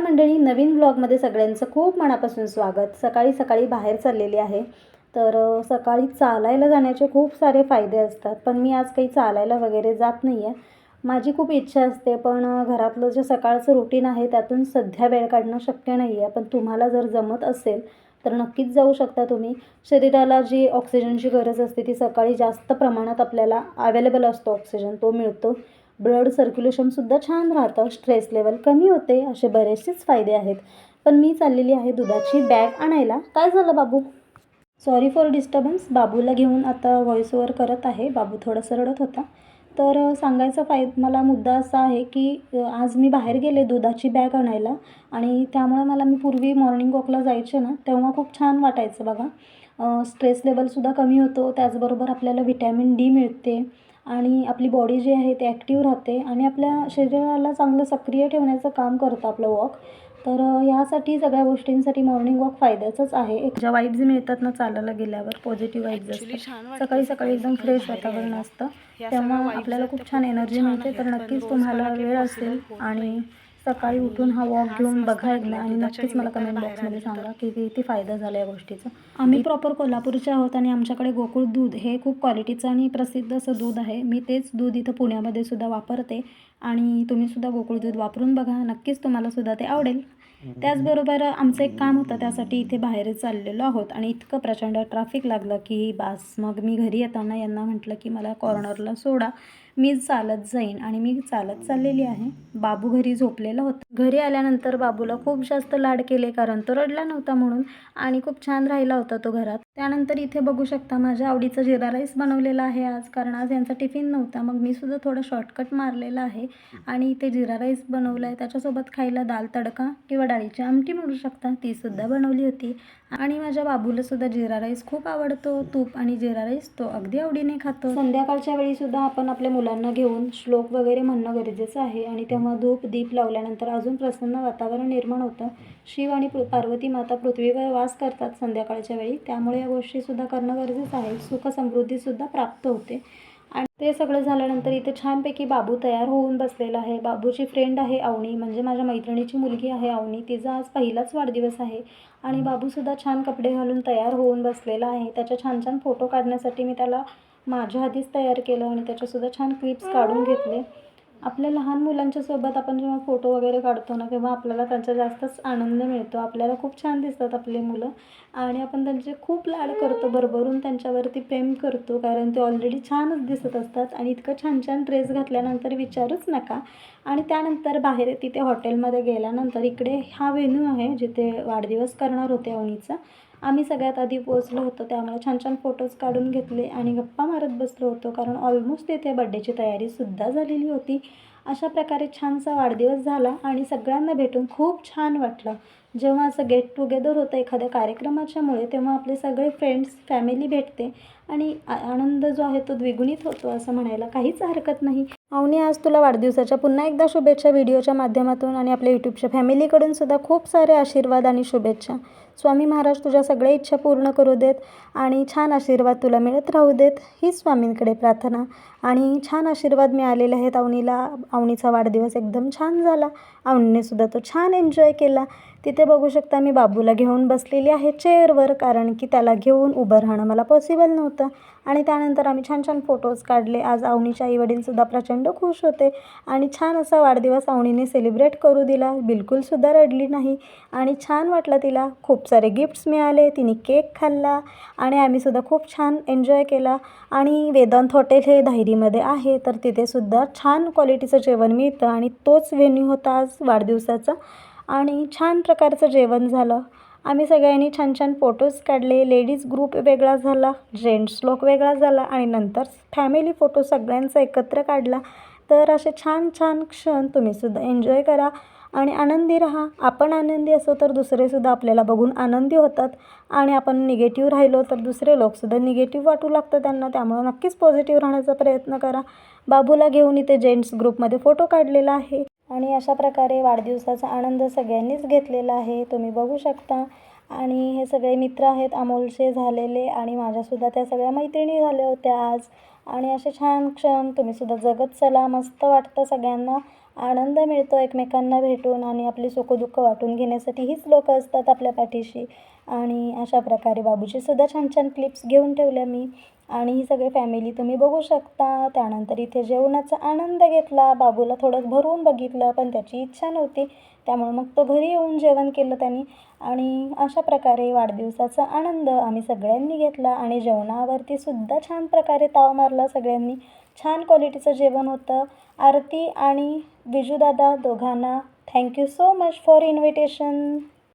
मंडळी नवीन ब्लॉगमध्ये सगळ्यांचं खूप मनापासून स्वागत. सकाळी सकाळी बाहेर चाललेली आहे. तर सकाळी चालायला जाण्याचे खूप सारे फायदे असतात पण मी आज काही चालायला वगैरे जात नाही आहे माझी खूप इच्छा असते पण घरातलं जे सकाळचं रुटीन आहे त्यातून सध्या वेळ काढणं शक्य नाही आहे पण तुम्हाला जर जमत असेल तर नक्कीच जाऊ शकता तुम्ही. शरीराला जी ऑक्सिजनची गरज असते ती सकाळी जास्त प्रमाणात आपल्याला अवेलेबल असतो ऑक्सिजन तो मिळतो. ब्लड सर्क्युलेशनसुद्धा छान राहतं स्ट्रेस लेवल कमी होते असे बरेचसेच फायदे आहेत. पण मी चाललेली आहे दुधाची बॅग आणायला. काय झालं बाबू? सॉरी फॉर डिस्टर्बन्स बाबूला घेऊन आता व्हॉइस ओवर करत आहे. बाबू थोडासा रडत होता. तर सांगायचा फाय मला मुद्दा असा आहे की आज मी बाहेर गेले दुधाची बॅग आणायला आणि त्यामुळे मला मी पूर्वी मॉर्निंग वॉकला जायचे ना तेव्हा खूप छान वाटायचं बघा. स्ट्रेस लेवलसुद्धा कमी होतो. त्याचबरोबर आपल्याला व्हिटॅमिन डी मिळते. आणि आपली बॉडी जी आहे ती ॲक्टिव्ह राहते आणि आपल्या शरीराला चांगलं सक्रिय ठेवण्याचं काम करतं आपलं वॉक तर ह्यासाठी सगळ्या गोष्टींसाठी मॉर्निंग वॉक फायद्याचंच आहे. एक ज्या वाईब्स मिळतात ना चालायला गेल्यावर पॉझिटिव्ह वाईब्स सकाळी सकाळी एकदम फ्रेश वातावरण असतं. तेव्हा आपल्याला खूप छान एनर्जी मिळते. तर नक्कीच तुम्हाला वेळ असेल आणि सकाळी उठून हा वॉक घेऊन बघा एकदा आणि नक्कीच मला कमेंट बॉक्समध्ये सांगा की किती फायदा झाला या गोष्टीचा. आम्ही प्रॉपर कोल्हापूरचे आहोत आणि आमच्याकडे गोकुळ दूध हे खूप क्वालिटीचं आणि प्रसिद्ध असं दूध आहे. मी तेच दूध इथं पुण्यामध्ये सुद्धा वापरते आणि तुम्ही सुद्धा गोकुळ दूध वापरून बघा. नक्कीच तुम्हाला सुद्धा ते आवडेल. त्याचबरोबर आमचं एक काम होतं त्यासाठी इथे बाहेर चाललेलो आहोत आणि इतकं प्रचंड ट्रॅफिक लागलं की बास मग मी घरी येताना यांना म्हटलं की मला कॉर्नरला सोडा. मी चालत जाईन आणि मी चालत चाललेली आहे. बाबू घरी झोपलेला होता. घरी आल्यानंतर बाबूला खूप जास्त लाड केले कारण तो रडला नव्हता म्हणून आणि खूप छान राहिला होता तो घरात. त्यानंतर इथे बघू शकता माझ्या आवडीचा जिरा राईस बनवलेला आहे आज कारण आज यांचा टिफिन नव्हता. मग मी सुद्धा थोडं शॉर्टकट मारलेला आहे आणि इथे जिरा राईस बनवला आहे त्याच्यासोबत खायला दाल तडका किंवा डाळीची आमटी म्हणू शकता. ती सुद्धा बनवली होती. आणि माझ्या बाबूला सुद्धा जिरा राईस खूप आवडतो. तूप आणि जिरा राईस तो अगदी आवडीने खातो. संध्याकाळच्या वेळी सुद्धा आपण आपल्या मुलांना घेऊन श्लोक वगैरे म्हणणं गरजेचं आहे. आणि तेव्हा धूप दीप लावल्यानंतर अजून प्रसन्न वातावरण निर्माण होतं. शिव आणि पृ- पार्वती माता पृथ्वीवर वास करतात संध्याकाळच्या वेळी. त्यामुळे या गोष्टीसुद्धा करणं गरजेचं आहे. सुख समृद्धीसुद्धा प्राप्त होते. आणि ते सगळं झाल्यानंतर इथे छानपैकी बाबू तयार होऊन बसलेला आहे. बाबूची फ्रेंड आहे अवनी म्हणजे माझ्या मैत्रिणीची मुलगी आहे अवनी तिचा आज पहिलाच वाढदिवस आहे. आणि बाबूसुद्धा छान कपडे घालून तयार होऊन बसलेला आहे. त्याच्या छान छान फोटो काढण्यासाठी मी त्याला माझ्या आधीच तयार केलं आणि त्याच्यासुद्धा छान क्लिप्स काढून घेतले. आपल्या लहान मुलांच्या सोबत आपण जेव्हा फोटो वगैरे काढतो ना तेव्हा आपल्याला त्यांचा जास्तच आनंद मिळतो. आपल्याला खूप छान दिसतात आपली मुलं. आणि आपण त्यांचे खूप लाड करतो भरभरून त्यांच्यावरती प्रेम करतो कारण ते ऑलरेडी छानच दिसत असतात. आणि इतकं छान छान ड्रेस घातल्यानंतर विचारूच नका. आणि त्यानंतर बाहेर तिथे हॉटेलमध्ये गेल्यानंतर इकडे हा वेन्यू आहे जिथे वाढदिवस करणार होते अवनीचा. आम्ही सगळ्यात आधी पोचलो होतो त्यामुळे छान छान फोटोज काढून घेतले आणि गप्पा मारत बसलो होतो कारण ऑलमोस्ट तिथे बड्डेची तयारीसुद्धा झालेली होती. अशा प्रकारे छानसा वाढदिवस झाला आणि सगळ्यांना भेटून खूप छान वाटलं. जेव्हा असं गेट टुगेदर होतं एखाद्या कार्यक्रमाच्यामुळे तेव्हा आपले सगळे फ्रेंड्स फॅमिली भेटते आणि आ- आनंद जो आहे तो द्विगुणित होतो असं म्हणायला काहीच हरकत नाही. अवनी आज तुला वाढदिवसाच्या पुन्हा एकदा शुभेच्छा व्हिडिओच्या माध्यमातून आणि आपल्या यूट्यूबच्या फॅमिलीकडून सुद्धा खूप सारे आशीर्वाद आणि शुभेच्छा. स्वामी महाराज तुझ्या सगळ्या इच्छा पूर्ण करू देत आणि छान आशीर्वाद तुला मिळत राहू देत ही स्वामींकडे प्रार्थना. आणि छान आशीर्वाद मिळालेले आहेत अवनीला अवनीचा वाढदिवस एकदम छान झाला. अवनीने सुद्धा तो छान एन्जॉय केला. तिथे बघू शकता मी बाबूला घेऊन बसलेली आहे चेअरवर कारण की त्याला घेऊन उभं राहणं मला पॉसिबल नव्हतं. आणि त्यानंतर आम्ही छान छान फोटोज काढले. आज अवनीचे आईवडीलसुद्धा प्रचंड खुश होते आणि छान असा वाढदिवस अवनीने सेलिब्रेट करू दिला. बिलकुलसुद्धा रडली नाही. आणि छान वाटलं तिला. खूप सारे गिफ्ट्स मिळाले तिने केक खाल्ला आणि आम्हीसुद्धा खूप छान एन्जॉय केला. आणि वेदांत हॉटेल हे धायरीमध्ये आहे तर तिथेसुद्धा छान क्वालिटीचं जेवण मिळतं आणि तोच व्हेन्यू होता आज वाढदिवसाचा. आणि छान प्रकारचं जेवण झालं. आम्ही सगळ्यांनी छान छान फोटोज काढले लेडीज ग्रुप वेगळा झाला जेंट्स लोक वेगळा झाला आणि नंतर फॅमिली फोटो सगळ्यांचा एकत्र काढला. तर असे छान छान क्षण तुम्हीसुद्धा एन्जॉय करा. आणि आनंदी राहा. आपण आनंदी असो तर दुसरेसुद्धा आपल्याला बघून आनंदी होतात. आणि आपण निगेटिव्ह राहिलो तर दुसरे लोकसुद्धा निगेटिव्ह वाटू लागतं त्यांना. त्यामुळे नक्कीच पॉझिटिव्ह राहण्याचा प्रयत्न करा. बाबूला घेऊन इथे जेंट्स ग्रुपमध्ये फोटो काढलेला आहे. आणि अशा प्रकारे वाढदिवसाचा आनंद सगळ्यांनीच घेतलेला आहे. तुम्ही बघू शकता. आणि हे सगळे मित्र आहेत अमोलचे झालेले आणि माझ्यासुद्धा त्या सगळ्या मैत्रिणी झाल्या होत्या आज. आणि असे छान क्षण तुम्हीसुद्धा जगत चला. मस्त वाटतं सगळ्यांना. आनंद मिळतो एकमेकांना भेटून आणि आपली सुखदुःख वाटून घेण्यासाठी. हीच लोकं असतात आपल्या पाठीशी. आणि अशा प्रकारे बाबूचीसुद्धा छान छान क्लिप्स घेऊन ठेवल्या मी. आणि ही सगळी फॅमिली तुम्ही बघू शकता. त्यानंतर इथे जेवणाचा आनंद घेतला. बाबूला थोडं भरवून बघितलं पण त्याची इच्छा नव्हती. त्यामुळे मग तो घरी येऊन जेवण केलं त्यांनी. आणि अशा प्रकारे वाढदिवसाचा आनंद आम्ही सगळ्यांनी घेतला आणि जेवणावरती सुद्धा छान प्रकारे ताव मारला सगळ्यांनी. छान क्वालिटीचं जेवण होतं. आरती आणि विजूदादा दोघांना thank you so much for invitation